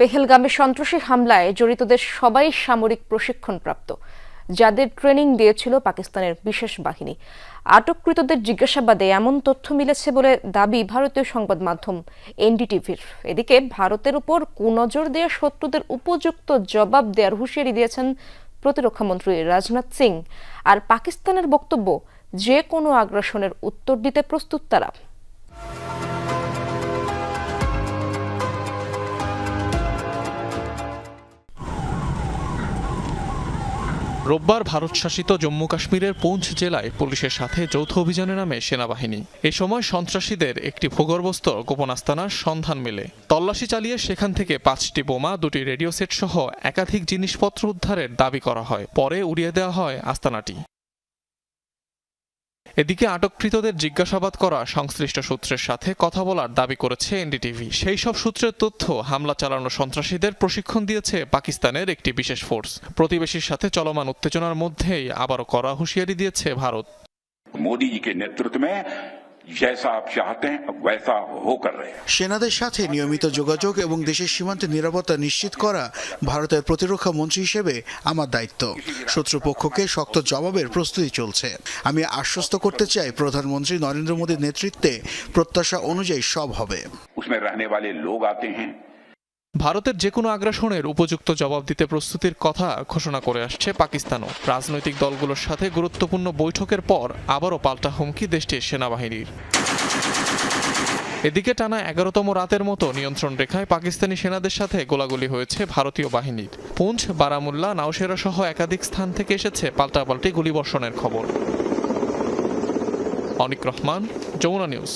পেহেলগামে সন্ত্রাসী হামলায় জড়িতদের সবাই সামরিক প্রশিক্ষণপ্রাপ্ত, যাদের ট্রেনিং দিয়েছিল পাকিস্তানের বিশেষ বাহিনী। আটককৃতদের জিজ্ঞাসাবাদে এমন তথ্য মিলেছে বলে দাবি ভারতীয় সংবাদ মাধ্যম এনডিটিভির। এদিকে ভারতের উপর কুনজর দিয়ে শত্রুদের উপযুক্ত জবাব দেওয়ার হুঁশিয়ারি দিয়েছেন প্রতিরক্ষামন্ত্রী রাজনাথ সিং। আর পাকিস্তানের বক্তব্য, যে কোনো আগ্রাসনের উত্তর দিতে প্রস্তুত তারা। রোববার ভারত শাসিত জম্মু কাশ্মীরের পুঞ্চ জেলায় পুলিশের সাথে যৌথ অভিযানে নামে সেনাবাহিনী। এ সময় সন্ত্রাসীদের একটি ভূগর্ভস্থ গোপন আস্তানার সন্ধান মেলে। তল্লাশি চালিয়ে সেখান থেকে পাঁচটি বোমা, দুটি রেডিও সেট সহ একাধিক জিনিসপত্র উদ্ধারের দাবি করা হয়। পরে উড়িয়ে দেওয়া হয় আস্তানাটি। এদিকে আটককৃতদের জিজ্ঞাসাবাদ করা সংশ্লিষ্ট সূত্রের সাথে কথা বলার দাবি করেছে এনডিটিভি। সেই সব সূত্রের তথ্য হামলা চালানো সন্ত্রাসীদের প্রশিক্ষণ দিয়েছে পাকিস্তানের একটি বিশেষ ফোর্স। প্রতিবেশীর সাথে চলমান উত্তেজনার মধ্যেই আবারও কড়া হুঁশিয়ারি দিয়েছে ভারত। মোদীজিকে নেতৃত্ব के नेतृत्व में जैसा आप चाहते हैं वैसा होकर रहे সেনাদের সাথে নিয়মিত যোগাযোগ এবং দেশের সীমান্তে নিরাপত্তা নিশ্চিত করা ভারতের প্রতিরক্ষা মন্ত্রী হিসেবে আমার দায়িত্ব শত্রুপক্ষকে শক্ত জবাবের প্রস্তুতি চলছে আমি আশ্বস্ত করতে চাই প্রধানমন্ত্রী নরেন্দ্র মোদীর নেতৃত্বে প্রত্যাশা অনুযায়ী সব হবে उसमें रहने वाले लोग आते हैं ভারতের যে কোনো আগ্রাসনের উপযুক্ত জবাব দিতে প্রস্তুতির কথা ঘোষণা করে আসছে পাকিস্তানও। রাজনৈতিক দলগুলোর সাথে গুরুত্বপূর্ণ বৈঠকের পর আবারও পাল্টা হুমকি দেশটির সেনাবাহিনীর। এদিকে টানা এগারোতম রাতের মতো নিয়ন্ত্রণ রেখায় পাকিস্তানি সেনাদের সাথে গোলাগুলি হয়েছে ভারতীয় বাহিনীর। পুঞ্চ বারামুল্লা নাওশেরা সহ একাধিক স্থান থেকে এসেছে পাল্টাপাল্টি গুলিবর্ষণের খবর। অনিক রহমান, যমুনা নিউজ।